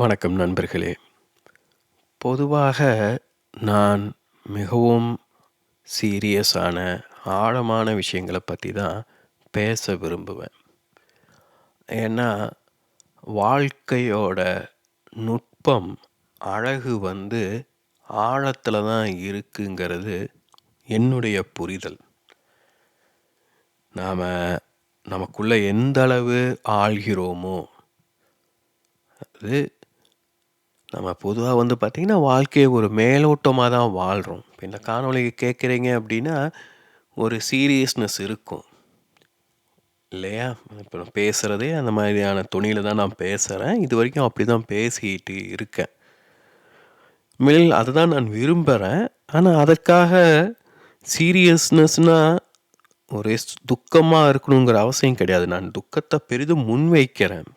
வணக்கம் நண்பர்களே. பொதுவாக நான் மிகவும் சீரியஸான, ஆழமான விஷயங்களை பற்றி தான் பேச விரும்புவேன். ஏன்னா, வாழ்க்கையோட நுட்பம், அழகு வந்து ஆழத்தில் தான் இருக்குங்கிறது என்னுடைய புரிதல். நாம் நமக்குள்ளே எந்த அளவு ஆழ்கிறோமோ, அது நம்ம பொதுவாக வந்து பார்த்திங்கன்னா வாழ்க்கையை ஒரு மேலோட்டமாக தான் வாழ்கிறோம் இப்போ இந்த காணொளிய கேட்குறீங்க அப்படின்னா, ஒரு சீரியஸ்னஸ் இருக்கும். இல்லையா? இப்போ நான் பேசுகிறதே அந்த மாதிரியான துணியில் தான் நான் பேசுகிறேன் இது வரைக்கும் அப்படி அப்படிதான் பேசிட்டு இருக்கேன். உண்மையில் அதுதான் நான் விரும்புகிறேன் ஆனால் அதற்காக சீரியஸ்னஸ்னால் ஒரே துக்கமாக இருக்கணுங்கிற அவசியம் கிடையாது. நான் துக்கத்தை பெரிதும் முன்வைக்கிறேன்.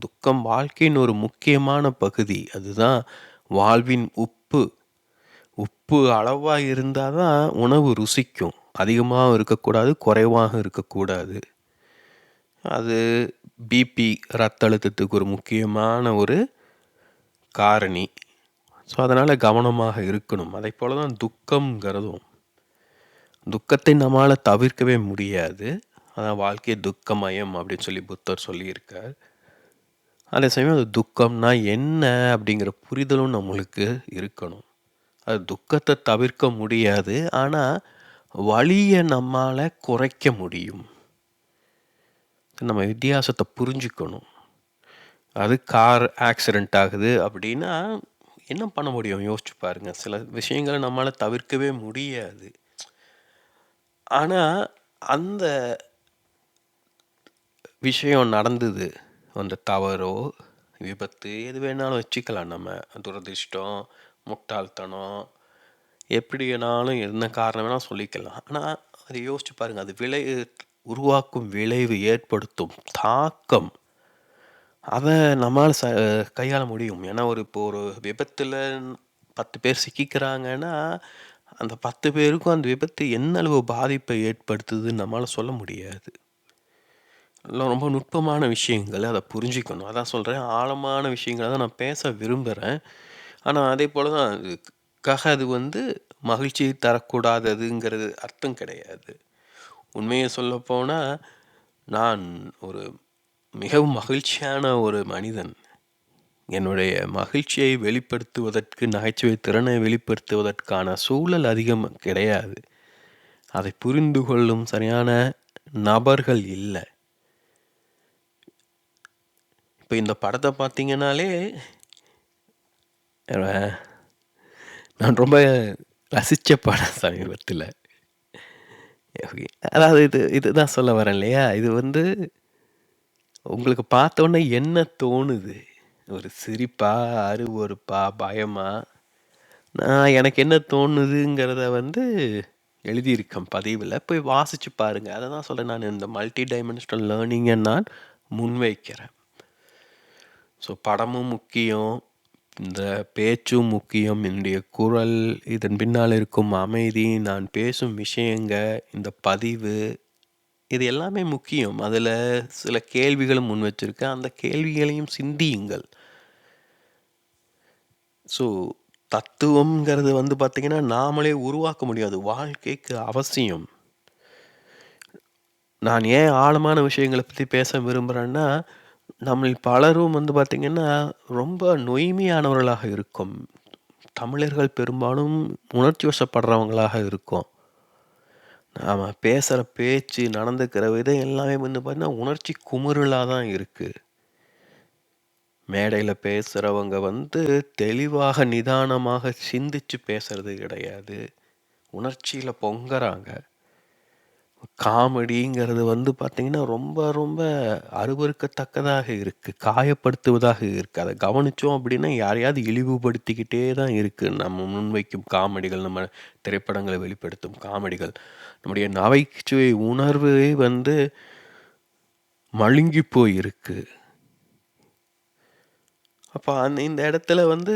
துக்கம் வாழ்க்கையின் ஒரு முக்கியமான பகுதி. அதுதான் வாழ்வின் உப்பு. உப்பு அளவாக இருந்தால் தான் உணவு ருசிக்கும். அதிகமாகவும் இருக்கக்கூடாது, குறைவாகவும் இருக்கக்கூடாது. அது பிபி, ரத்த அழுத்தத்துக்கு ஒரு முக்கியமான ஒரு காரணி. ஸோ, அதனால் கவனமாக இருக்கணும். அதைப்போல தான் துக்கம்ங்கிறதும். துக்கத்தை நம்மளால் தவிர்க்கவே முடியாது. அதான் வாழ்க்கை துக்கமயம் அப்படின்னு சொல்லி புத்தர் சொல்லியிருக்கார். அதே சமயம் அது துக்கம்னா என்ன அப்படிங்கிற புரிதலும் நம்மளுக்கு இருக்கணும். அது துக்கத்தை தவிர்க்க முடியாது. ஆனால் வழியை நம்மால் குறைக்க முடியும். நம்ம வித்தியாசத்தை புரிஞ்சுக்கணும். அது கார் ஆக்சிடெண்ட் ஆகுது அப்படின்னா, என்ன பண்ண முடியும்? யோசிச்சு பாருங்க. சில விஷயங்கள நம்மளால் தவிர்க்கவே முடியாது. ஆனால் அந்த விஷயம் நடந்தது. அந்த தவறோ, விபத்து எது வேணாலும் வச்சுக்கலாம் நம்ம. துரதிர்ஷ்டம், முட்டாள்தனம், எப்படி வேணாலும் என்ன காரணம் வேணால் சொல்லிக்கலாம். ஆனால் அதை யோசிச்சு பாருங்கள் அது விளை உருவாக்கும் விளைவு, ஏற்படுத்தும் தாக்கம், அதை நம்மளால் ச கையாள முடியும். ஏன்னா, ஒரு இப்போ ஒரு விபத்தில் பத்து பேர் சிக்கிக்கிறாங்கன்னா, அந்த 10 பேருக்கும் அந்த விபத்து என்ன அளவு பாதிப்பை ஏற்படுத்துதுன்னு நம்மளால் சொல்ல முடியாது. அதெல்லாம் ரொம்ப நுட்பமான விஷயங்கள். அதை புரிஞ்சுக்கணும். அதான் சொல்கிறேன் ஆழமான விஷயங்களை தான் நான் பேச விரும்புகிறேன் ஆனால் அதே போல் தான் அதுக்காக அது வந்து மகிழ்ச்சியை தரக்கூடாததுங்கிறது அர்த்தம் கிடையாது. உண்மையை சொல்லப்போனால் நான் ஒரு மிகவும் மகிழ்ச்சியான ஒரு மனிதன். என்னுடைய மகிழ்ச்சியை வெளிப்படுத்துவதற்கு, நகைச்சுவை திறனை வெளிப்படுத்துவதற்கான சூழல் அதிகம் கிடையாது. அதை புரிந்து கொள்ளும் சரியான நபர்கள் இல்லை இப்போ இந்த படத்தை பார்த்தீங்கன்னாலே நான் ரொம்ப ரசித்த படம் சமீபத்தில் அதாவது இது இதுதான் சொல்ல வரேன் இல்லையா? இது வந்து உங்களுக்கு பார்த்தோன்னே என்ன தோணுது? ஒரு சிரிப்பா? அருவருப்பா? பயமா? நான் எனக்கு என்ன தோணுதுங்கிறத வந்து எழுதியிருக்கேன் பதிவில் போய் வாசிச்சு பாருங்கள் அதை தான் சொல்கிறேன் நான் இந்த மல்டி டைமென்ஷனல் லேர்னிங்கை நான் முன்வைக்கிறேன். ஸோ, படமும் முக்கியம். இந்த பேச்சும் முக்கியம். என்னுடைய குரல், இதன் பின்னால் இருக்கும் அமைதி, நான் பேசும் விஷயங்க, இந்த பதிவு, இது எல்லாமே முக்கியம். அதில் சில கேள்விகளும் முன் வச்சிருக்கேன். அந்த கேள்விகளையும் சிந்தியுங்கள். ஸோ, தத்துவங்கிறது வந்து பார்த்திங்கன்னா நாமளே உருவாக்க முடியாது. வாழ்க்கைக்கு அவசியம். நான் ஏன் ஆழமான விஷயங்களை பற்றி பேச விரும்புகிறேன்னா நம்மில் பலரும் வந்து பார்த்திங்கன்னா ரொம்ப நொய்மையானவர்களாக இருக்கும் தமிழர்கள் பெரும்பாலும் உணர்ச்சி வசப்படுறவங்களாக இருக்கும் நாம் பேசுகிற பேச்சு, நடந்துக்கிற விதம் எல்லாமே வந்து பார்த்திங்கன்னா உணர்ச்சி குமுறலாக தான் இருக்குது மேடையில் பேசுகிறவங்க வந்து தெளிவாக, நிதானமாக சிந்திச்சு பேசுறது கிடையாது. உணர்ச்சியில் பொங்கறாங்க. காமெடிங்கிறது வந்து பார்த்தீங்கன்னா, ரொம்ப ரொம்ப அருவருக்கத்தக்கதாக இருக்கு. காயப்படுத்துவதாக இருக்கு. அத கவனிச்சோம் அப்படின்னா, யாரையாவது இழிவுபடுத்திக்கிட்டே தான் இருக்கு. நம்ம முன்வைக்கும் காமெடிகள், நம்ம திரைப்படங்களை வெளிப்படுத்தும் காமெடிகள். நம்முடைய நகைச்சுவை உணர்வே வந்து மழுங்கி போயிருக்கு. அப்ப அந்த இந்த இடத்துல வந்து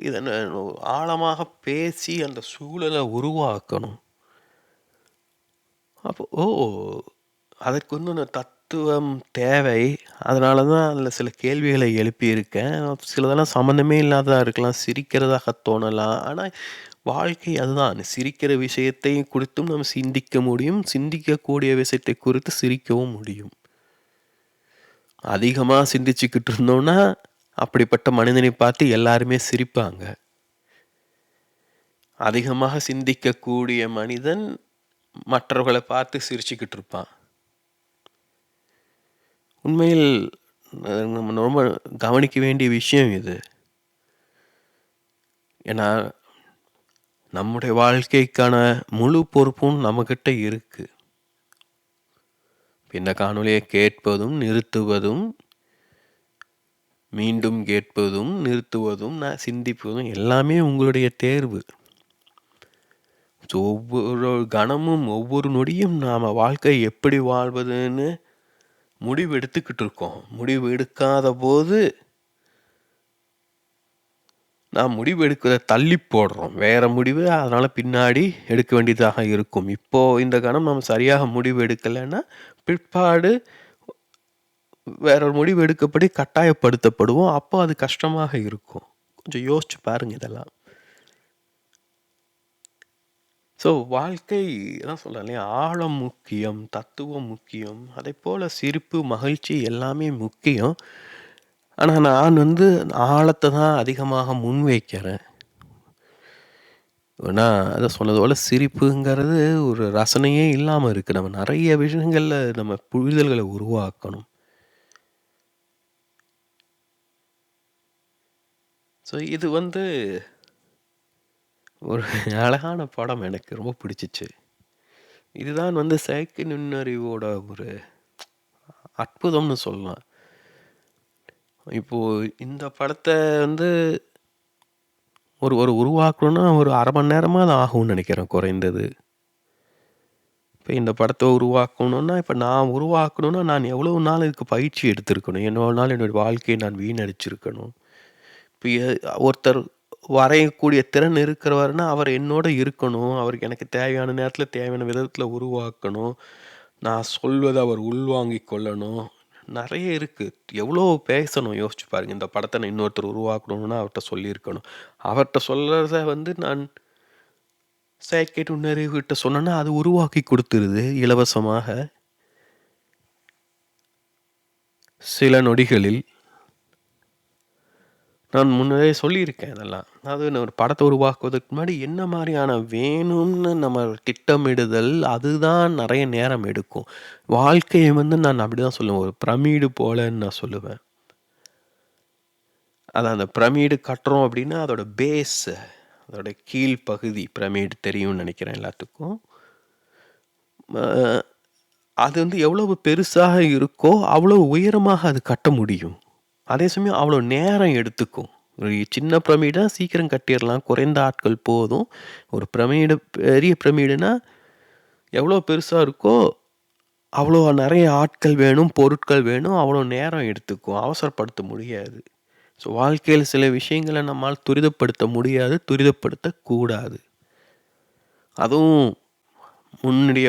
இத ந ஆழமாக பேசி அந்த சூழல உருவாக்கணும். அப்போ ஓ! அதற்கு வந்து ஒன்று தத்துவம் தேவை. அதனால தான் அதில் சில கேள்விகளை எழுப்பியிருக்கேன். சிலதெல்லாம் சம்மந்தமே இல்லாததாக இருக்கலாம். சிரிக்கிறதாக தோணலாம். ஆனால் வாழ்க்கை அதுதான். சிரிக்கிற விஷயத்தை குறித்தும் நம்ம சிந்திக்க முடியும். சிந்திக்கக்கூடிய விஷயத்தை குறித்து சிரிக்கவும் முடியும். அதிகமாக சிந்திச்சுக்கிட்டு இருந்தோம்னா, அப்படிப்பட்ட மனிதனை பார்த்து எல்லாருமே சிரிப்பாங்க. அதிகமாக சிந்திக்கக்கூடிய மனிதன் மற்றவர்களை பார்த்து சிரிச்சுக்கிட்டு இருப்பான். உண்மையில் நம்ம ரொம்ப கவனிக்க வேண்டிய விஷயம் இது. ஏன்னா, நம்முடைய வாழ்க்கைக்கான முழு பொறுப்பும் நம்மக்கிட்ட இருக்கு. இந்த காணொலியை கேட்பதும், நிறுத்துவதும், மீண்டும் கேட்பதும், நிறுத்துவதும், நான் சிந்திப்பதும் எல்லாமே உங்களுடைய தேர்வு. ஸோ ஒவ்வொரு கணமும், ஒவ்வொரு நொடியும் நாம் வாழ்க்கை எப்படி வாழ்வதுன்னு முடிவு எடுத்துக்கிட்டு இருக்கோம். முடிவு எடுக்காத போது நாம் முடிவு எடுக்கிறத தள்ளி போடுறோம். வேறு முடிவு அதனால் பின்னாடி எடுக்க வேண்டியதாக இருக்கும். இப்போது இந்த கணம் நம்ம சரியாக முடிவு எடுக்கலைன்னா, பிற்பாடு வேற ஒரு முடிவு எடுக்கப்படி கட்டாயப்படுத்தப்படுவோம். அப்போ அது கஷ்டமாக இருக்கும். கொஞ்சம் யோசிச்சு பாருங்கள் இதெல்லாம். ஸோ வாழ்க்கை அதான் சொல்றேன் இல்லையா? ஆழம் முக்கியம், தத்துவம் முக்கியம். அதைப்போல சிரிப்பு, மகிழ்ச்சி எல்லாமே முக்கியம். ஆனா, நான் வந்து ஆழத்த தான் அதிகமாக முன்வைக்கிறேன். ஏன்னா, அதான் சொன்னது போல சிரிப்புங்கிறது ஒரு ரசனையே இல்லாம இருக்கு. நம்ம நெறைய விஷயங்கள்ல நம்ம புரிதல்கள உருவாக்கணும். ஸோ இது வந்து ஒரு அழகான படம் எனக்கு ரொம்ப பிடிச்சிச்சு. இதுதான் வந்து செயற்கை நுண்ணறிவோட ஒரு அற்புதம்னு சொல்லலாம். இப்போது இந்த படத்தை வந்து ஒரு ஒரு உருவாக்கணும்னா ஒரு 1/2 மணி தான் ஆகும்னு நினைக்கிறேன் குறைந்தது. இப்போ இந்த படத்தை உருவாக்கணும்னா, இப்போ நான் உருவாக்கணும்னா நான் எவ்வளோ நாள் இதுக்கு பயிற்சி எடுத்திருக்கணும்? என்னோட நாள் என்னுடைய வாழ்க்கையை நான் வீணடிச்சிருக்கணும்? இப்போ ஒருத்தர் வரையக்கூடிய திறன் இருக்கிறவர்னா, அவர் என்னோட இருக்கணும். அவருக்கு எனக்கு தேவையான நேரத்தில, தேவையான விதத்தில உருவாக்கணும். நான் சொல்வத அவர் உள்வாங்கிக் கொள்ளணும். நெறைய இருக்கு. எவ்வளோ பேசணும் யோசிச்சு பாருங்க. இந்த படத்த நான் இன்னொருத்தர் உருவாக்கணும்னா அவர்ட்ட சொல்லியிருக்கணும். அவர்ட்ட சொல்றத வந்து நான் செயற்கை நுண்ணறிவுகிட்ட சொன்னேன்னா, அது உருவாக்கி குடுத்துருது இலவசமாக. சில நொடிகளில். நான் முன்னரே சொல்லியிருக்கேன் இதெல்லாம். அதாவது நான் ஒரு படத்தை உருவாக்குவதற்கு முன்னாடி என்ன மாதிரியான வேணும்னு நம்ம திட்டமிடுதல், அதுதான் நிறைய நேரம் எடுக்கும். வாழ்க்கையை வந்து நான் அப்படி தான் சொல்லுவேன். ஒரு பிரமிடு போலன்னு நான் சொல்லுவேன். அதான் அந்த பிரமிடு கட்டுறோம் அப்படின்னா, அதோட பேஸ் அதோட கீழ் பகுதி பிரமிடு தெரியும்னு நினைக்கிறேன் எல்லாத்துக்கும். அது வந்து எவ்வளவு பெருசாக இருக்கோ, அவ்வளோ உயரமாக அது கட்ட முடியும். அதே சமயம் அவ்வளோ நேரம் எடுத்துக்கும். ஒரு சின்ன பிரமிடாக சீக்கிரம் கட்டிடலாம் குறைந்த ஆட்கள் போதும். ஒரு பிரமிடு பெரிய பிரமிடுனா, எவ்வளோ பெருசாக இருக்கோ, அவ்வளோ நிறைய ஆட்கள் வேணும், பொருட்கள் வேணும். அவ்வளோ நேரம் எடுத்துக்கும். அவசரப்படுத்த முடியாது. ஸோ வாழ்க்கையில் சில விஷயங்களை நம்மால் துரிதப்படுத்த முடியாது. துரிதப்படுத்தக்கூடாது அதுவும் முன்னுடைய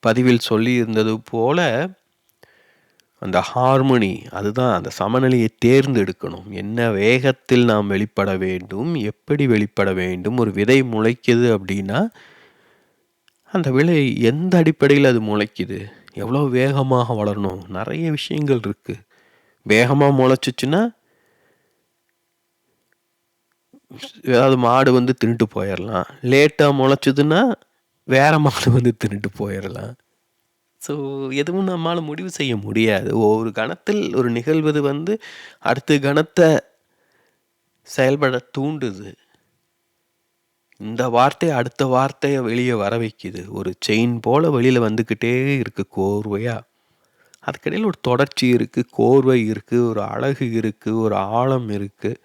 பதிவில் சொல்லியிருந்தது போல, அந்த ஹார்மோனி அதுதான் அந்த சமநிலையை தேர்ந்தெடுக்கணும். என்ன வேகத்தில் நாம் வெளிப்பட வேண்டும்? எப்படி வெளிப்பட வேண்டும்? ஒரு விதை முளைக்குது அப்படின்னா, அந்த விலை எந்த அடிப்படையில் அது முளைக்குது? எவ்வளோ வேகமாக வளரணும்? நிறைய விஷயங்கள் இருக்குது வேகமாக முளைச்சிச்சுன்னா ஏதாவது மாடு வந்து தின்னுட்டு போயிடலாம் லேட்டாக முளைச்சதுன்னா, வேற மாடு வந்து தின்னுட்டு போயிடலாம் ஸோ எதுவும் நம்மால் முடிவு செய்ய முடியாது. ஒவ்வொரு கணத்தில் ஒரு நிகழ்வது வந்து, அடுத்த கணத்தை செயல்பட தூண்டுது. இந்த வார்த்தை அடுத்த வார்த்தையை வெளியே வர வைக்குது. ஒரு செயின் போல் வெளியில் வந்துக்கிட்டே இருக்குது கோர்வையாக அதுக்கிடையில் ஒரு தொடர்ச்சி இருக்குது கோர்வை இருக்குது ஒரு அழகு இருக்குது ஒரு ஆழம் இருக்குது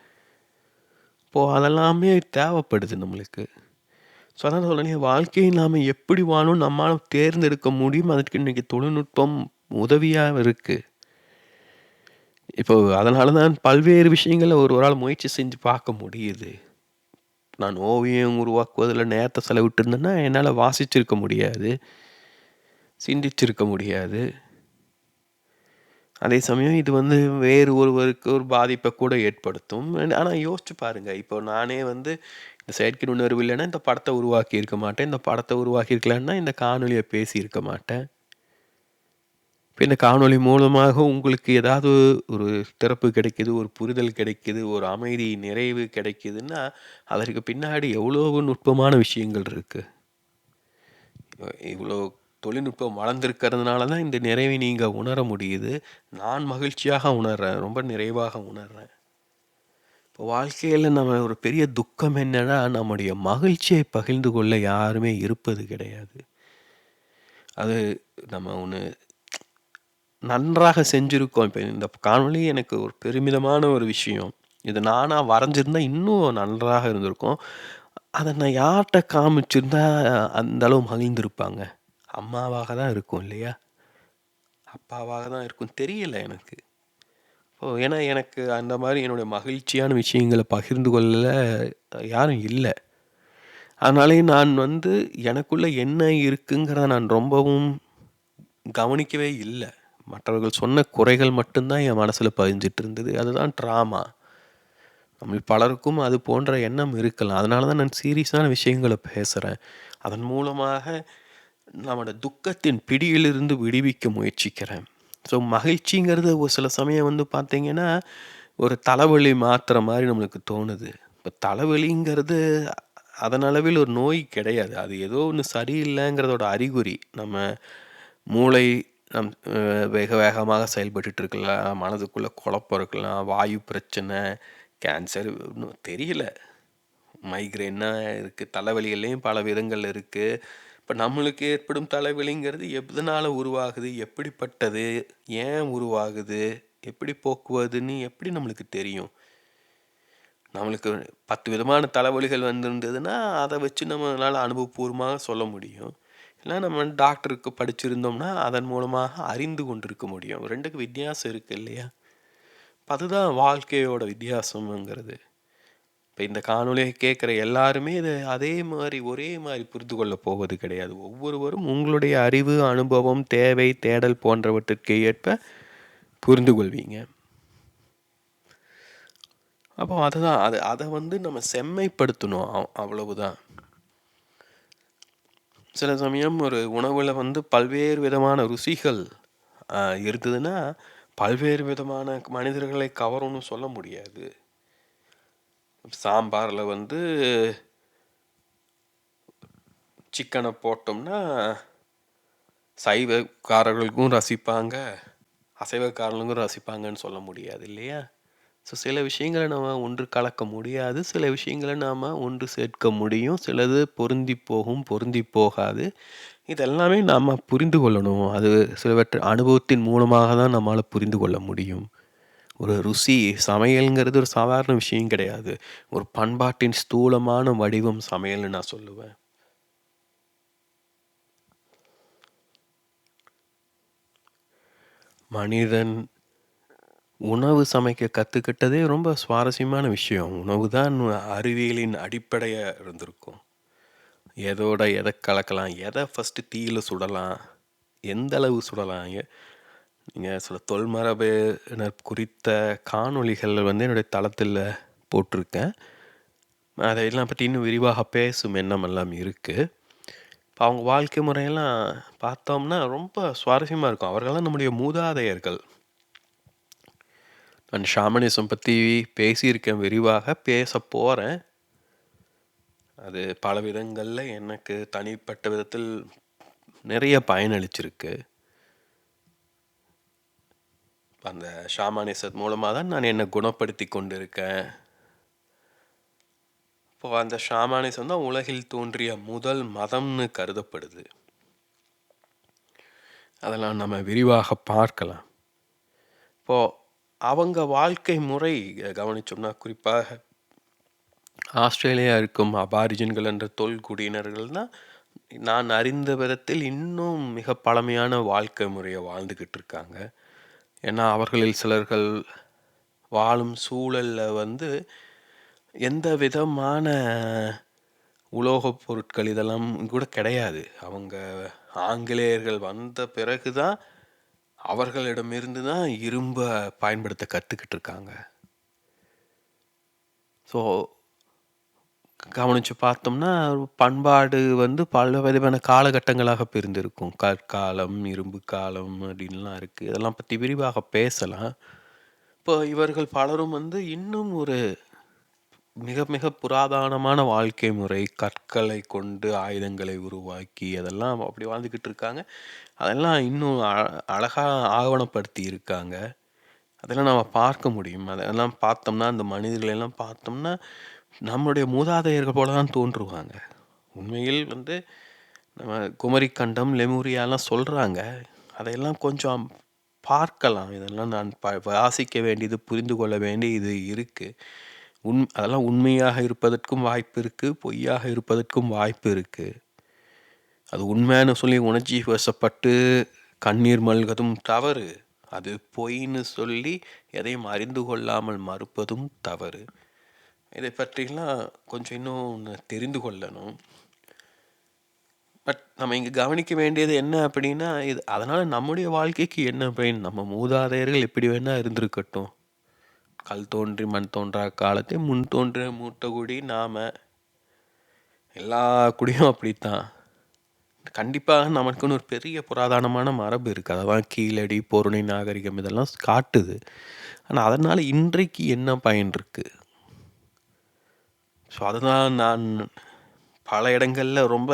இப்போது அதெல்லாமே தேவைப்படுது நம்மளுக்கு. ஸோ அதான் சொல்றேனே, வாழ்க்கையை நாம் எப்படி வாழும் நம்மால தேர்ந்தெடுக்க முடியும். அதற்கு இன்றைக்கி தொழில்நுட்பம் உதவியாக இருக்குது இப்போ அதனால தான் பல்வேறு விஷயங்கள ஒருவரால் முயற்சி செஞ்சு பார்க்க முடியுது. நான் ஓவியம் உருவாக்குவதில் நேரத்தை செலவிட்டிருந்தேன்னா, என்னால் வாசிச்சிருக்க முடியாது. சிந்திச்சிருக்க முடியாது. அதே சமயம் இது வந்து வேறு ஒருவருக்கு ஒரு பாதிப்பை கூட ஏற்படுத்தும். ஆனால் யோசிச்சு பாருங்கள் இப்போ நானே வந்து இந்த செயற்கை நுண்ணறிவு இல்லைன்னா இந்த படத்தை உருவாக்கி இருக்க மாட்டேன். இந்த படத்தை உருவாக்கியிருக்கலன்னா, இந்த காணொலியை பேசியிருக்க மாட்டேன். இப்போ இந்த காணொலி மூலமாக உங்களுக்கு ஏதாவது ஒரு திறப்பு கிடைக்குது, ஒரு புரிதல் கிடைக்குது, ஒரு அமைதி, நிறைவு கிடைக்குதுன்னா, அதற்கு பின்னாடி எவ்வளோ நுட்பமான விஷயங்கள் இருக்குது இவ்வளோ தொழில்நுட்பம் வளர்ந்துருக்கிறதுனால தான் இந்த நிறைவை நீங்கள் உணர முடியுது. நான் மகிழ்ச்சியாக உணர்றேன். ரொம்ப நிறைவாக உணர்றேன். இப்போ வாழ்க்கையில் நம்ம ஒரு பெரிய துக்கம் என்னன்னா, நம்முடைய மகிழ்ச்சியை பகிர்ந்து கொள்ள யாருமே இருப்பது கிடையாது. அது நம்ம ஒன்று நன்றாக செஞ்சிருக்கோம். இப்போ இந்த காணொலி எனக்கு ஒரு பெருமிதமான ஒரு விஷயம். இது நானாக வரைஞ்சிருந்தா இன்னும் நன்றாக இருந்திருக்கும். அதை நான் யார்கிட்ட காமிச்சிருந்தா அந்த அளவு மகிழ்ந்திருப்பாங்க? அம்மாவாக தான் இருக்கும் இல்லையா? அப்பாவாக தான் இருக்கும். தெரியல எனக்கு. ஓ! ஏன்னா எனக்கு அந்த மாரி என்னுடைய மகிழ்ச்சியான விஷயங்கள பகிர்ந்து கொள்ள யாரும் இல்ல. அதனாலயே நான் வந்து எனக்குள்ள என்ன இருக்குங்கிறத நான் ரொம்பவும் கவனிக்கவே இல்ல. மற்றவர்கள் சொன்ன குறைகள் மட்டும் தான் என் மனசுல பதிஞ்சிட்டு இருந்தது. அதுதான் ட்ராமா. நம்மில் பலருக்கும் அது போன்ற எண்ணம் இருக்கலாம். அதனால தான் நான் சீரியஸான விஷயங்கள பேசுறேன். அதன் மூலமாக நம்மோட துக்கத்தின் பிடியிலிருந்து விடுவிக்க முயற்சிக்கிறேன். ஸோ மகிழ்ச்சிங்கிறது ஒரு சில சமயம் வந்து பார்த்தீங்கன்னா, ஒரு தலைவலி மாத்திர மாதிரி நம்மளுக்கு தோணுது. இப்போ தலைவலிங்கிறது அதன் அளவில் ஒரு நோய் கிடையாது. அது ஏதோ ஒன்று சரியில்லைங்கிறதோட அறிகுறி. நம்ம மூளை நம் வேக வேகமாக செயல்பட்டு இருக்கலாம். மனதுக்குள்ளே குழப்பம் இருக்கலாம். வாயு பிரச்சனை, கேன்சர் இன்னும் தெரியல. மைக்ரைன்னா இருக்குது தலைவலிகள்லேயும் பல விதங்கள் இருக்குது இப்போ நம்மளுக்கு ஏற்படும் தலைவலிங்கிறது எதனால் உருவாகுது? எப்படிப்பட்டது? ஏன் உருவாகுது? எப்படி போக்குவதுன்னு எப்படி நம்மளுக்கு தெரியும்? நம்மளுக்கு 10 விதமான தலைவலிகள் வந்திருந்ததுன்னா, அதை வச்சு நம்மளால் அனுபவபூர்வமாக சொல்ல முடியும். இல்லை நம்ம டாக்டருக்கு படிச்சிருந்தோம்னா, அதன் மூலமாக அறிந்து கொண்டிருக்க முடியும். ரெண்டுக்கு வித்தியாசம் இருக்குது இல்லையா? அதுதான் வாழ்க்கையோட வித்தியாசம்ங்கிறது. இப்போ இந்த காணொலியை கேட்குற எல்லாருமே இதை அதே மாதிரி ஒரே மாதிரி புரிந்து கொள்ளப் போவது கிடையாது. ஒவ்வொருவரும் உங்களுடைய அறிவு, அனுபவம், தேவை, தேடல் போன்றவற்றிற்கு ஏற்ப புரிந்து கொள்வீங்க. அப்போ அதுதான். அது அதை வந்து நம்ம செம்மைப்படுத்தணும். அவ்வளவுதான். சில சமயம் ஒரு உணவில் வந்து பல்வேறு விதமான ருசிகள் இருந்ததுன்னா, பல்வேறு விதமான மனிதர்களை கவரும்னு சொல்ல முடியாது. சாம்பாரில் வந்து சிக்கனை போட்டோம்னா, சைவக்காரர்களுக்கும் ரசிப்பாங்க. அசைவக்காரர்களுக்கும் ரசிப்பாங்கன்னு சொல்ல முடியாது இல்லையா? ஸோ சில விஷயங்களை நம்ம ஒன்று கலக்க முடியாது. சில விஷயங்களை நாம் ஒன்று சேர்க்க முடியும். சிலது பொருந்தி போகும், பொருந்தி போகாது. இதெல்லாமே நாம் புரிந்து கொள்ளணும். அது சிலவற்றை அனுபவத்தின் மூலமாக தான் நம்மளால் புரிந்து கொள்ள முடியும். ஒரு ருசி சமையலுங்கிறது ஒரு சாதாரண விஷயம் கிடையாது. ஒரு பண்பாட்டின் ஸ்தூலமான வடிவம் சமையல்னு நான் சொல்லுவேன். மனிதன் உணவு சமைக்க கற்றுக்கிட்டதே ரொம்ப சுவாரஸ்யமான விஷயம். உணவு தான் அறிவியலின் அடிப்படையாக இருந்திருக்கும். எதோட எதை கலக்கலாம்? எதை ஃபஸ்ட்டு தீயில் சுடலாம்? எந்த அளவு சுடலாம்? நீங்கள் சில தொல்மரபினர் குறித்த காணொளிகள் வந்து என்னுடைய தளத்தில் போட்டிருக்கேன். அதையெல்லாம் பற்றி இன்னும் விரிவாக பேசும் எண்ணம் எல்லாம் இருக்குது இப்போ அவங்க வாழ்க்கை முறையெல்லாம் பார்த்தோம்னா, ரொம்ப சுவாரஸ்யமாக இருக்கும். அவர்கள்லாம் நம்முடைய மூதாதையர்கள். நான் ஷாமனிசம் பற்றி பேசியிருக்கேன் விரிவாக. பேச போகிறேன் அது பல விதங்களில் எனக்கு தனிப்பட்ட விதத்தில் நிறைய பயனளிச்சிருக்கு. அந்த ஷாமானிசத் மூலமாக தான் நான் என்னை குணப்படுத்திக் கொண்டிருக்கேன். இப்போ அந்த ஷாமானிசம் தான் உலகில் தோன்றிய முதல் மதம்னு கருதப்படுது. அதெல்லாம் நம்ம விரிவாக பார்க்கலாம். இப்போது அவங்க வாழ்க்கை முறை கவனிச்சோம்னா, குறிப்பாக ஆஸ்திரேலியா இருக்கும் அபாரிஜின்கள் என்ற தொல்குடியினர்கள் தான் நான் அறிந்த விதத்தில் இன்னும் மிக பழமையான வாழ்க்கை முறையை வாழ்ந்துக்கிட்டு இருக்காங்க. ஏன்னா, அவர்களில் சிலர்கள் வாழும் சூழலில் வந்து எந்த விதமான உலோகப் பொருட்கள் இதெல்லாம் கூட கிடையாது. அவங்க ஆங்கிலேயர்கள் வந்த பிறகு தான் அவர்களிடமிருந்து தான் இரும்பை பயன்படுத்த கற்றுக்கிட்டு இருக்காங்க ஸோ கவனித்து பார்த்தோம்னா பண்பாடு வந்து பல விதமான காலகட்டங்களாக பிரிந்திருக்கும். கற்காலம் இரும்பு காலம் அப்படின்லாம் இருக்குது இதெல்லாம் பற்றி விரிவாக பேசலாம். இப்போ இவர்கள் பலரும் வந்து இன்னும் ஒரு மிக மிக புராதனமான வாழ்க்கை முறை கற்களை கொண்டு ஆயுதங்களை உருவாக்கி அதெல்லாம் அப்படி வாழ்ந்துக்கிட்டு இருக்காங்க. அதெல்லாம் இன்னும் அழகாக ஆவணப்படுத்தி இருக்காங்க. அதெல்லாம் நம்ம பார்க்க முடியும். அதெல்லாம் பார்த்தோம்னா அந்த மனிதர்களெல்லாம் பார்த்தோம்னா நம்மளுடைய மூதாதையர்கள் போல தான் தோன்றுவாங்க. உண்மையில் வந்து நம்ம குமரிக்கண்டம் லெமூரியாலாம் சொல்கிறாங்க அதையெல்லாம் கொஞ்சம் பார்க்கலாம். இதெல்லாம் நான் ப வாசிக்க வேண்டியது புரிந்து கொள்ள வேண்டியது இருக்குது உண் அதெல்லாம் உண்மையாக இருப்பதற்கும் வாய்ப்பு இருக்குது பொய்யாக இருப்பதற்கும் வாய்ப்பு இருக்குது அது உண்மைன்னு சொல்லி உணர்ச்சி வசப்பட்டு கண்ணீர் மல்கதும் தவறு. அது பொய்ன்னு சொல்லி எதையும் அறிந்து கொள்ளாமல் மறுப்பதும் தவறு. இதை பற்றிலாம் கொஞ்சம் இன்னும் தெரிந்து கொள்ளணும். பட் நம்ம இங்கே கவனிக்க வேண்டியது என்ன அப்படின்னா இது அதனால் நம்முடைய வாழ்க்கைக்கு என்ன பயன்? நம்ம மூதாதையர்கள் எப்படி வேணால் இருந்திருக்கட்டும். கல் தோன்றி மண் தோன்றா காலத்தை முன் தோன்றிய மூட்டை குடி நாம் எல்லா குடியும் அப்படித்தான். கண்டிப்பாக நமக்குன்னு ஒரு பெரிய புராதனமான மரபு இருக்குது அதான் கீழடி பொருணை நாகரிகம் இதெல்லாம் காட்டுது. ஆனால் அதனால் இன்றைக்கு என்ன பயன் இருக்குது ஸோ அதனால் நான் பல இடங்களில் ரொம்ப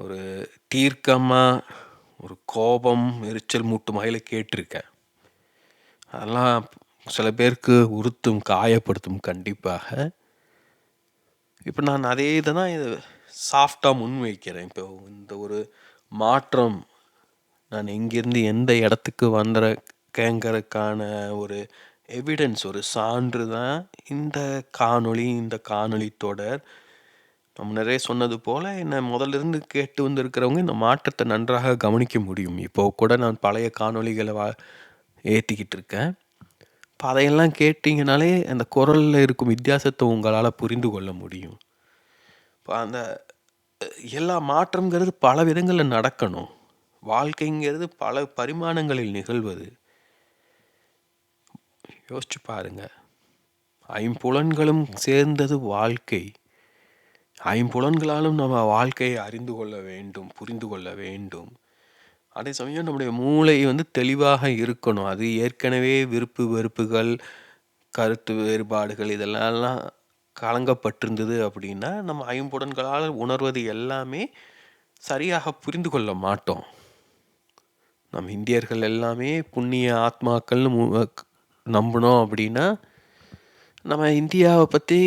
ஒரு தீர்க்கமாக ஒரு கோபம் எரிச்சல் மூட்டும் வகையில் கேட்டிருக்கேன். அதெல்லாம் சில பேருக்கு உறுத்தும் காயப்படுத்தும் கண்டிப்பாக. இப்போ நான் அதே இதை தான் இது சாஃப்டாக முன்வைக்கிறேன். இப்போ இந்த ஒரு மாற்றம் நான் எங்கேருந்து எந்த இடத்துக்கு வந்துறக்கேங்கிறதுக்கான ஒரு எவிடன்ஸ் ஒரு சான்று தான் இந்த காணொளி இந்த காணொளி தொடர். நம்ம நிறைய சொன்னது போல் என்னை முதல்ல கேட்டு வந்திருக்கிறவங்க இந்த மாற்றத்தை நன்றாக கவனிக்க முடியும். இப்போ கூட நான் பழைய காணொளிகளை வா ஏற்றிக்கிட்டு இருக்கேன். இப்போ அதையெல்லாம் கேட்டிங்கனாலே அந்த குரலில் இருக்கும் வித்தியாசத்தை உங்களால் புரிந்து கொள்ள முடியும். இப்போ அந்த எல்லா மாற்றங்கிறது பல விதங்களில் நடக்கணும். வாழ்க்கைங்கிறது பல பரிமாணங்களில் நிகழ்வது. யோசிச்சு பாருங்க. ஐம்புலன்களும் சேர்ந்தது வாழ்க்கை. ஐம்புலன்களாலும் நம்ம வாழ்க்கையை அறிந்து கொள்ள வேண்டும் புரிந்து கொள்ள வேண்டும். அதே சமயம் நம்முடைய மூளை வந்து தெளிவாக இருக்கணும். அது ஏற்கனவே விருப்பு வெறுப்புகள் கருத்து வேறுபாடுகள் இதெல்லாம் கலங்கப்பட்டிருந்தது அப்படின்னா நம்ம ஐம்புலன்களால் உணர்வது எல்லாமே சரியாக புரிந்து கொள்ள மாட்டோம். நம் இந்தியர்கள் எல்லாமே புண்ணிய ஆத்மாக்கள்னு நம்பினோம் அப்படின்னா நம்ம இந்தியாவை பற்றி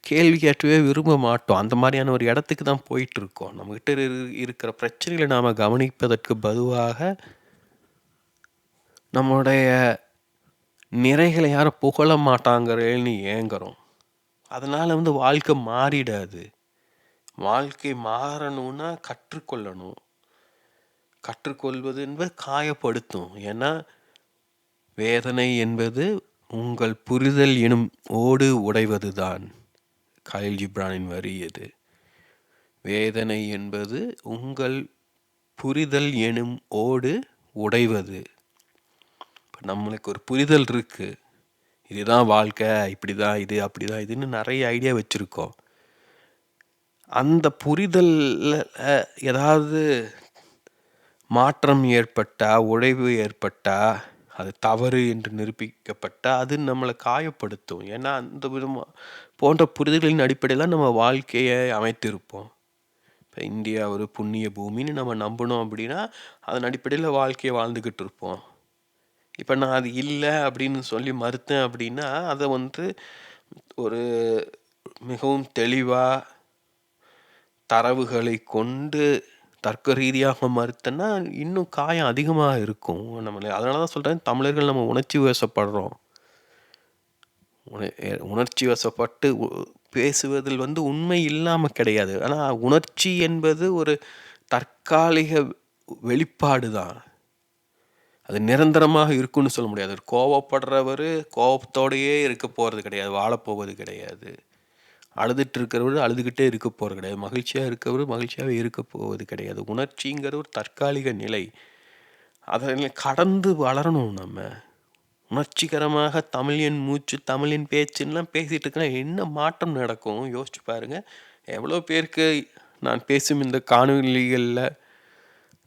கேள்வி கேட்டவே விரும்ப மாட்டோம். அந்த மாதிரியான ஒரு இடத்துக்கு தான் போயிட்டுருக்கோம். நம்மக்கிட்ட இருக்கிற பிரச்சனைகளை நாம் கவனிப்பதற்கு பதுவாக நம்முடைய நிறைகளை யாரும் புகழ மாட்டாங்கிறேன்னு ஏங்குறோம். அதனால் வந்து வாழ்க்கை மாறிடாது. வாழ்க்கை மாறணும்னா கற்றுக்கொள்ளணும். கற்றுக்கொள்வது என்பது காயப்படுத்தும். ஏன்னா வேதனை என்பது உங்கள் புரிதல் எனும் ஓடு உடைவதுதான். கலில் ஜிப்ரானின் வரி இது. வேதனை என்பது உங்கள் புரிதல் எனும் ஓடு உடைவது. இப்போ நம்மளுக்கு ஒரு புரிதல் இருக்குது இதுதான் வாழ்க்கை இப்படி தான் இது அப்படி தான் இதுன்னு நிறைய ஐடியா வச்சுருக்கோம். அந்த புரிதலில் ஏதாவது மாற்றம் ஏற்பட்டால் உழைவு ஏற்பட்டால் அது தவறு என்று நிரூபிக்கப்பட்டால் அது நம்மளை காயப்படுத்தும். ஏன்னா அந்த விதமாக போன்ற புரிதல்களின் அடிப்படையில் நம்ம வாழ்க்கையை அமைத்திருப்போம். இப்போ இந்தியா ஒரு புண்ணிய பூமின்னு நம்ம நம்பணும் அப்படின்னா அதன் அடிப்படையில் வாழ்க்கையை வாழ்ந்துக்கிட்டு இருப்போம். இப்போ நான் அது இல்லை அப்படின்னு சொல்லி மறுத்தேன் அப்படின்னா அதை வந்து ஒரு மிகவும் தெளிவாக தரவுகளை கொண்டு தர்க்க ரீதியாக மறுத்தேன்னா இன்னும் காயம் அதிகமாக இருக்கும். நம்மளே அதனால தான் சொல்கிறேன் தமிழர்கள் நம்ம உணர்ச்சி வசப்படுறோம். உணர்ச்சி வசப்பட்டு பேசுவதில் வந்து உண்மை இல்லாமல் கிடையாது. ஆனால் உணர்ச்சி என்பது ஒரு தற்காலிக வெளிப்பாடு தான். அது நிரந்தரமாக இருக்குன்னு சொல்ல முடியாது. கோவப்படுறவர் கோபத்தோடையே இருக்க போகிறது கிடையாது வாழப்போவது கிடையாது. அழுதுட்டு இருக்கிறவர் அழுதுகிட்டே இருக்க போகிறது கிடையாது. மகிழ்ச்சியாக இருக்கவர் மகிழ்ச்சியாகவே இருக்க போவது கிடையாது. உணர்ச்சிங்கிற ஒரு தற்காலிக நிலை. அதை கடந்து வளரணும் நம்ம. உணர்ச்சிகரமாக தமிழின் மூச்சு தமிழின் பேச்சுன்னெலாம் பேசிகிட்டு இருக்கேன் என்ன மாற்றம் நடக்கும்? யோசிச்சு பாருங்கள் எவ்வளோ பேருக்கு நான் பேசும் இந்த காணொலிகளில்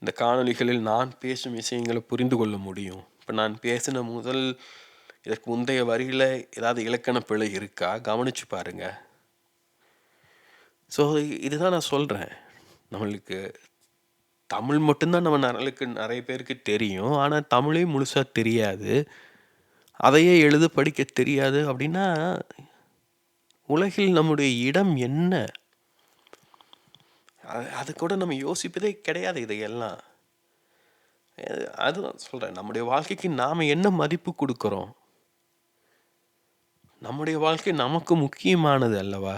இந்த காணொலிகளில் நான் பேசும் விஷயங்களை புரிந்து கொள்ள முடியும். இப்போ நான் பேசின முதல் இதற்கு முந்தைய வரியில் ஏதாவது இலக்கண பிழை இருக்கா? கவனித்து பாருங்கள் ஸோ இதுதான் நான் சொல்கிறேன் நம்மளுக்கு தமிழ் மட்டும்தான் நம்ம நரலுக்கு நிறைய பேருக்கு தெரியும். ஆனால் தமிழே முழுசாக தெரியாது. அதையே எழுத படிக்க தெரியாது அப்படின்னா உலகில் நம்முடைய இடம் என்ன? அது கூட நம்ம யோசிப்பதே கிடையாது இதையெல்லாம். அதுதான் சொல்கிறேன் நம்முடைய வாழ்க்கைக்கு நாம் என்ன மதிப்பு கொடுக்குறோம்? நம்முடைய வாழ்க்கை நமக்கு முக்கியமானது அல்லவா?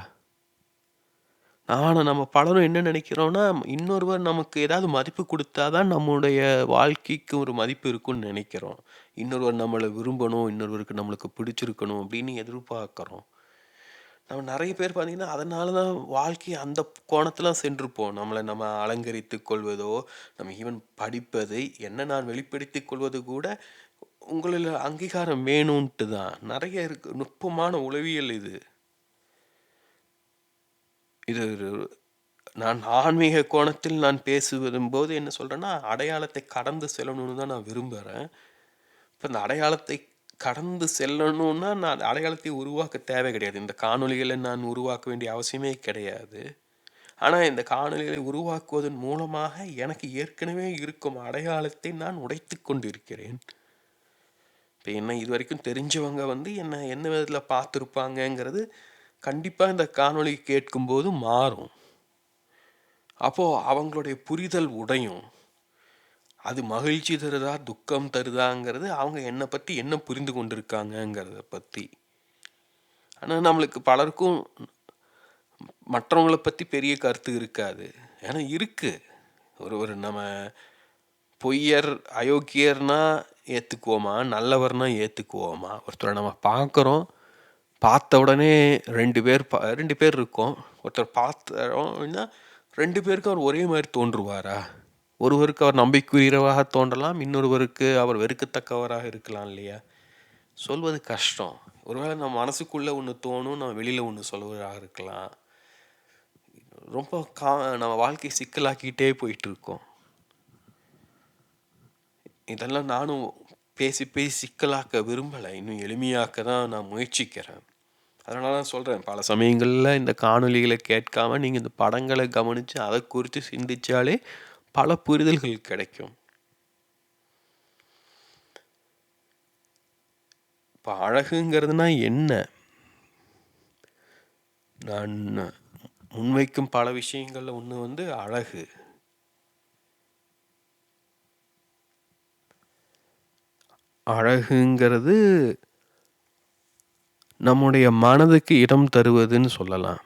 ஆனால் நம்ம பலரும் என்ன நினைக்கிறோன்னா இன்னொருவர் நமக்கு ஏதாவது மதிப்பு கொடுத்தாதான் தான் நம்முடைய வாழ்க்கைக்கு ஒரு மதிப்பு இருக்குன்னு நினைக்கிறோம். இன்னொருவர் நம்மளை விரும்பணும் இன்னொருவருக்கு நம்மளுக்கு பிடிச்சிருக்கணும் அப்படின்னு எதிர்பார்க்குறோம். நம்ம நிறைய பேர் பார்த்தீங்கன்னா அதனால தான் வாழ்க்கை அந்த கோணத்தில் சென்றிருப்போம் நம்மளை நம்ம அலங்கரித்து கொள்வதோ நம்ம ஈவன் படிப்பது என்ன நான் வெளிப்படுத்தி கொள்வது கூட உங்களில் அங்கீகாரம் வேணும்ன்ட்டு தான். நிறைய இருக்கு. நுட்பமான உளவியல் இது. இது நான் ஆன்மீக கோணத்தில் நான் பேசுவதும் போது என்ன சொல்கிறேன்னா அடையாளத்தை கடந்து செல்லணும்னு தான் நான் விரும்புகிறேன் இப்போ இந்த அடையாளத்தை கடந்து செல்லணும்னா நான் அடையாளத்தை உருவாக்க தேவை கிடையாது. இந்த காணொலிகளை நான் உருவாக்க வேண்டிய அவசியமே கிடையாது. ஆனால் இந்த காணொலிகளை உருவாக்குவதன் மூலமாக எனக்கு ஏற்கனவே இருக்கும் அடையாளத்தை நான் உடைத்து கொண்டிருக்கிறேன். இப்போ என்ன இது வரைக்கும் தெரிஞ்சவங்க வந்து என்னை என்ன விதத்தில் பார்த்துருப்பாங்கங்கிறது கண்டிப்பாக இந்த காணொளி கேட்கும்போது மாறும். அப்போது அவங்களுடைய புரிதல் உடையும். அது மகிழ்ச்சி தருதா துக்கம் தருதாங்கிறது அவங்க என்னை பற்றி என்ன புரிந்து கொண்டிருக்காங்கங்கிறத பற்றி ஆனால் நம்மளுக்கு பலருக்கும் மற்றவங்களை பற்றி பெரிய கருத்து இருக்காது. ஏன்னா இருக்குது ஒரு ஒரு நம்ம பொய்யர் அயோக்கியர்னா ஏற்றுக்குவோமா நல்லவர்னா ஏற்றுக்குவோமா ஒருத்தரை நம்ம பார்க்குறோம் பார்த்த உடனே ரெண்டு பேர் பா ரெண்டு பேர் இருக்கோம். ஒருத்தர் பார்த்தோம்னா ரெண்டு பேருக்கும் அவர் ஒரே மாதிரி தோன்றுவாரா? ஒருவருக்கு அவர் நம்பிக்கையுரியவாக தோன்றலாம் இன்னொருவருக்கு அவர் வெறுக்கத்தக்கவராக இருக்கலாம் இல்லையா? சொல்வது கஷ்டம். ஒருவேளை நம்ம மனசுக்குள்ளே ஒன்று தோணும் நம்ம வெளியில் ஒன்று சொல்வதாக இருக்கலாம். ரொம்ப கா நம்ம வாழ்க்கையை சிக்கலாக்கிட்டே போயிட்டு இருக்கோம் இதெல்லாம் நானும் பேசி பேசி சிக்கலாக்க விரும்பலை. இன்னும் எளிமையாக்க தான் நான் முயற்சிக்கிறேன். அதனால தான் சொல்கிறேன் பல சமயங்களில் இந்த காணொலிகளை கேட்காம நீங்கள் இந்த படங்களை கவனித்து அதை குறித்து சிந்தித்தாலே பல புரிதல்கள் கிடைக்கும். இப்போ அழகுங்கிறதுனா என்ன? நான் முன்வைக்கும் பல விஷயங்களில் ஒன்று வந்து அழகு. அழகுங்கிறது நம்முடைய மனதுக்கு இடம் தருவதுன்னு சொல்லலாம்.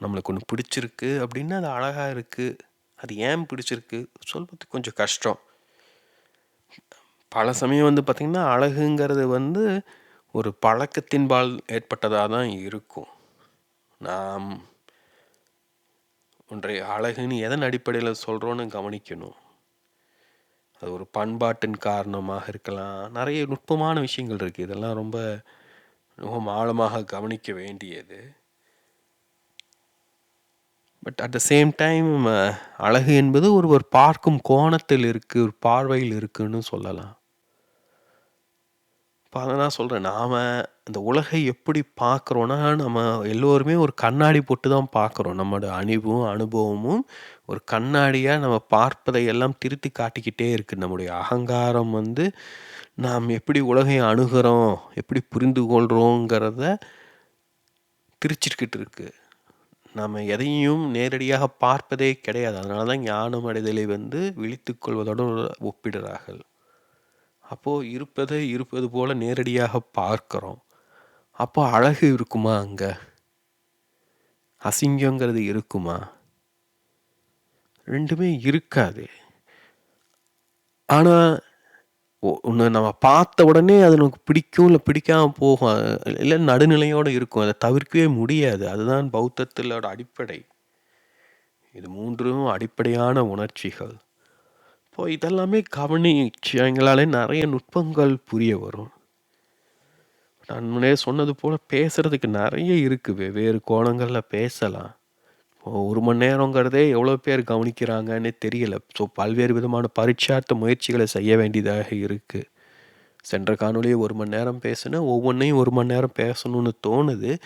நம்மளுக்கு ஒன்று பிடிச்சிருக்கு அப்படின்னா அது அழகாக இருக்குது அது ஏன் பிடிச்சிருக்கு? சொல்வது கொஞ்சம் கஷ்டம். பல சமயம் வந்து பார்த்திங்கன்னா அழகுங்கிறது வந்து ஒரு பழக்கத்தின்பால் ஏற்பட்டதாக தான் இருக்கும். நாம் ஒன்றை அழகுன்னு எதன் அடிப்படையில் சொல்கிறோன்னு கவனிக்கணும். அது ஒரு பண்பாட்டின் காரணமாக இருக்கலாம். நிறைய நுட்பமான விஷயங்கள் இருக்குது இதெல்லாம் ரொம்ப மிகவும் ஆழமாக கவனிக்க வேண்டியது. But at the same time அழகு என்பது ஒருவர் பார்க்கும் கோணத்தில் இருக்குது ஒரு பார்வையில் இருக்குன்னு சொல்லலாம். இப்போ அதை நான் சொல்கிறேன் நாம் அந்த உலகை எப்படி பார்க்குறோன்னா நம்ம எல்லோருமே ஒரு கண்ணாடி போட்டு தான் பார்க்குறோம். நம்மளோட அணிவும் அனுபவமும் ஒரு கண்ணாடியாக நம்ம பார்ப்பதை எல்லாம் திருத்தி காட்டிக்கிட்டே இருக்குது நம்முடைய அகங்காரம் வந்து நாம் எப்படி உலகை அணுகிறோம் எப்படி புரிந்து கொள்கிறோங்கிறத திரிச்சிருக்கிட்டு இருக்குது நாம் எதையும் நேரடியாக பார்ப்பதே கிடையாது. அதனால தான் ஞானம் அடைதலை வந்து விழித்து கொள்வதோடு ஒப்பிடுறார்கள். அப்போது இருப்பதை இருப்பது போல் நேரடியாக பார்க்குறோம். அப்போ அழகு இருக்குமா அங்கே? அசிங்கங்கிறது இருக்குமா? ரெண்டுமே இருக்காது. ஆனால் ஒன்று நம்ம பார்த்த உடனே அது நமக்கு பிடிக்கும் இல்லை பிடிக்காம போகும். இல்லை நடுநிலையோடு இருக்கும். அதை தவிர்க்கவே முடியாது. அதுதான் பௌத்தத்திலோட அடிப்படை. இது மூன்றும் அடிப்படையான உணர்ச்சிகள். இப்போ இதெல்லாமே கவனிச்சு எங்களாலே நிறைய நுட்பங்கள் புரிய வரும். நான் முன்னே சொன்னது போல் பேசுகிறதுக்கு நிறைய இருக்குது வெவ்வேறு கோணங்களில் பேசலாம். ஒரு மணி நேரங்கிறதே எவ்வளோ பேர் கவனிக்கிறாங்கன்னே தெரியல. ஸோ பல்வேறு விதமான பரீட்சார்த்த முயற்சிகளை செய்ய வேண்டியதாக இருக்கு. சென்ற காணொலியை ஒரு மணி நேரம் பேசினேன். ஒவ்வொன்றையும் ஒரு மணி நேரம் பேசணும்னு தோணுது.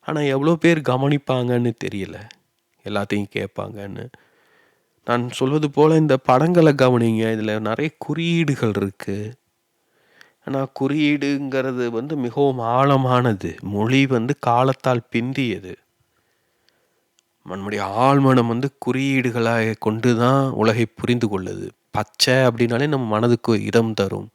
ஆனால் எவ்வளோ பேர் கவனிப்பாங்கன்னு தெரியல. எல்லாத்தையும் கேட்பாங்கன்னு. நான் சொல்வது போல் இந்த படங்களை கவனிங்க. இதில் நிறைய குறியீடுகள் இருக்குது ஆனால் குறியீடுங்கிறது வந்து மிகவும் ஆழமானது. மொழி வந்து காலத்தால் பிந்தியது. நம்முடைய ஆழ்மனம் வந்து குறியீடுகளாக கொண்டு தான் உலகை புரிந்து கொள்ளுது. பச்சை அப்படின்னாலே நம்ம மனதுக்கு இடம் தரும்.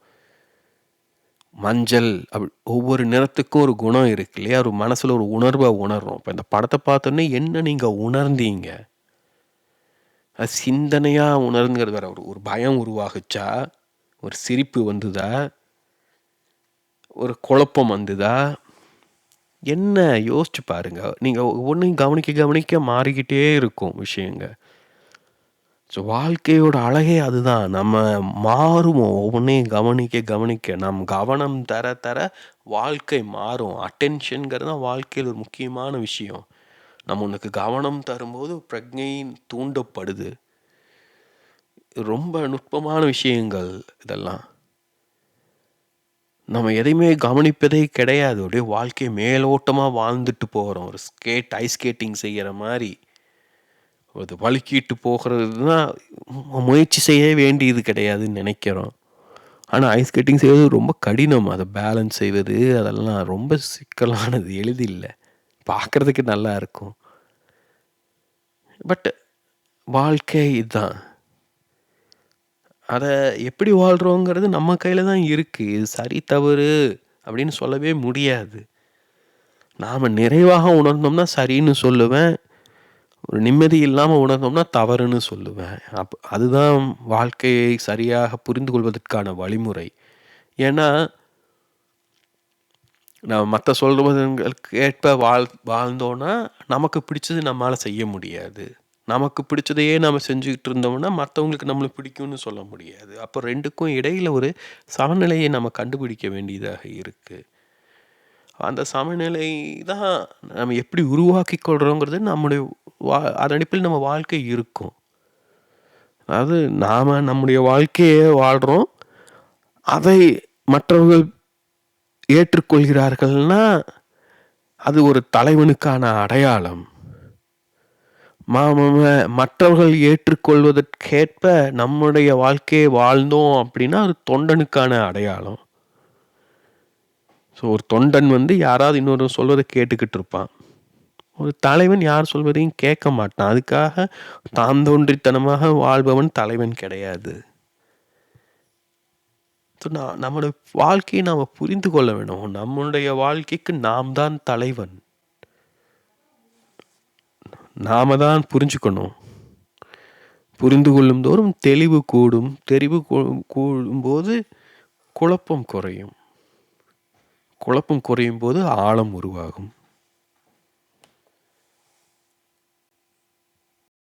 மஞ்சள் அப் ஒவ்வொரு நிறத்துக்கும் ஒரு குணம் இருக்கு இல்லையா? ஒரு மனசில் ஒரு உணர்வை உணர்றோம். இப்போ இந்த படத்தை பார்த்தோன்னே என்ன நீங்கள் உணர்ந்தீங்க? அது சிந்தனையாக உணர்ந்துங்கிறது வேற. ஒரு ஒரு பயம் உருவாகுச்சா? ஒரு சிரிப்பு வந்துதா? ஒரு குழப்பம் வந்துதா? என்ன யோசிச்சு பாருங்க. நீங்கள் ஒவ்வொன்றையும் கவனிக்க கவனிக்க மாறிக்கிட்டே இருக்கும் விஷயங்க. ஸோ வாழ்க்கையோட அழகே அதுதான். நம்ம மாறுவோம். ஒவ்வொன்றையும் கவனிக்க கவனிக்க. நம் கவனம் தர தர வாழ்க்கை மாறும். அட்டென்ஷனுங்கிறது தான் வாழ்க்கையில் ஒரு முக்கியமான விஷயம். நம்ம உனக்கு கவனம் தரும்போது பிரஜையின் தூண்டப்படுது. ரொம்ப நுட்பமான விஷயங்கள் இதெல்லாம். நம்ம எதையுமே கவனிப்பதே கிடையாது. அப்படியே வாழ்க்கையை மேலோட்டமாக வாழ்ந்துட்டு போகிறோம் ஒரு ஸ்கேட் ஐஸ் ஸ்கேட்டிங் செய்கிற மாதிரி அது வழுக்கிட்டு போகிறது தான் முயற்சி செய்ய வேண்டியது கிடையாதுன்னு நினைக்கிறோம் ஆனால் ஐஸ் ஸ்கேட்டிங் செய்வது ரொம்ப கடினம். அதை பேலன்ஸ் செய்வது அதெல்லாம் ரொம்ப சிக்கலானது. எளிதில்லை பார்க்கறதுக்கு நல்லா இருக்கும். பட் வாழ்க்கை இதுதான் அத எப்படி வாழ்றோங்கிறது நம்ம கையில தான் இருக்கு. இது சரி, தவறு அப்படின்னு சொல்லவே முடியாது. நாம நிறைவாக உணர்ந்தோம்னா சரின்னு சொல்லுவேன். ஒரு நிம்மதி இல்லாம உணர்ந்தோம்னா தவறுன்னு சொல்லுவேன். அப் அதுதான் வாழ்க்கையை சரியாக புரிந்து கொள்வதற்கான வழிமுறை. ஏன்னா நம்ம மத்த சொல்வதங்களுக்கு ஏற்ப வாழ் வாழ்ந்தோம்னா, நமக்கு பிடிச்சது நம்மால செய்ய முடியாது. நமக்கு பிடிச்சதையே நம்ம செஞ்சுக்கிட்டு இருந்தோம்னா, மற்றவங்களுக்கு நம்மள பிடிக்கும்னு சொல்ல முடியாது. அப்போ ரெண்டுக்கும் இடையில் ஒரு சமநிலையை நம்ம கண்டுபிடிக்க வேண்டியதாக இருக்குது அந்த சமநிலை தான் நம்ம எப்படி உருவாக்கி கொள்கிறோங்கிறது நம்முடைய வா அதடிப்பில் நம்ம வாழ்க்கை இருக்கும். அதாவது நாம் நம்முடைய வாழ்க்கையே வாழ்கிறோம் அதை மற்றவர்கள் ஏற்றுக்கொள்கிறார்கள்னா, அது ஒரு தலைவனுக்கான அடையாளம். ம மற்றவர்கள் ஏற்றுக்கொள்வதற்கேற்ப நம்முடைய வாழ்க்கையை வாழ்ந்தோம் அப்படின்னா, அது தொண்டனுக்கான அடையாளம். ஸோ ஒரு தொண்டன் வந்து யாராவது இன்னொரு சொல்வதை கேட்டுக்கிட்டு இருப்பான். ஒரு தலைவன் யார் சொல்வதையும் கேட்க மாட்டான். அதுக்காக தான் தோன்றித்தனமாக வாழ்பவன் தலைவன் கிடையாது. ஸோ நா வாழ்க்கையை நாம் புரிந்து கொள்ள வேணும். நம்முடைய வாழ்க்கைக்கு நாம் தான் தலைவன். நாம தான் புரிஞ்சுக்கணும். புரிந்து கொள்ளும் தோறும் தெளிவு கூடும். தெரிவு கூ கூடும்போது குழப்பம் குறையும். குழப்பம் குறையும் போது ஆழம் உருவாகும்.